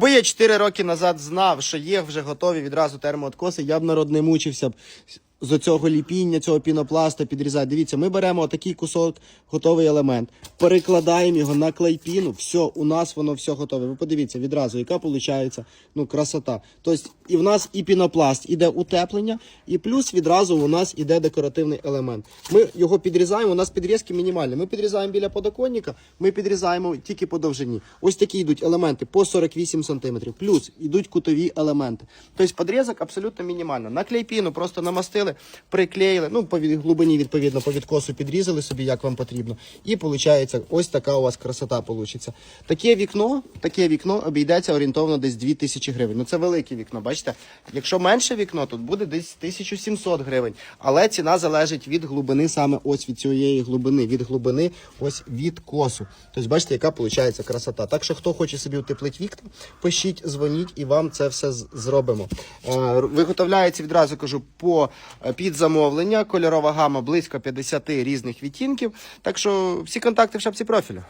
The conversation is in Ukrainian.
Бо я 4 роки назад знав, що є вже готові відразу термооткоси, я б народ не мучився б з цього ліпіння, цього пінопласта підрізати. Дивіться, ми беремо отакий кусок, готовий елемент, перекладаємо його на клейпіну, все, у нас воно все готове. Ви подивіться відразу, яка виходить ну, красота. Тобто, і в нас і пінопласт іде утеплення, і плюс відразу у нас іде декоративний елемент. Ми його підрізаємо, у нас підрізки мінімальні. Ми підрізаємо біля подоконника, ми підрізаємо тільки по довжині. Ось такі йдуть елементи по 48 см. Плюс йдуть кутові елементи. Тобто підрізок абсолютно мінімально. На клейпіну просто намастили, приклеїли, ну по глибині відповідно по відкосу підрізали собі, як вам потрібно. І виходить, ось така у вас красота получиться. Таке вікно, таке вікно обійдеться орієнтовно десь 2000 гривень. Ну це велике вікно, бачите? Якщо менше вікно, тут буде десь 1700 гривень. Але ціна залежить від глибини, саме ось від цієї глибини, від глибини, ось від косу. Тобто, бачите, яка виходить красота. Так що, хто хоче собі утеплити вікна, пишіть, дзвоніть і вам це все зробимо. Е, Виготовляється відразу кажу по під замовлення. Кольорова гама близько 50 різних відтінків. Так що всі контакти в шапці профілю.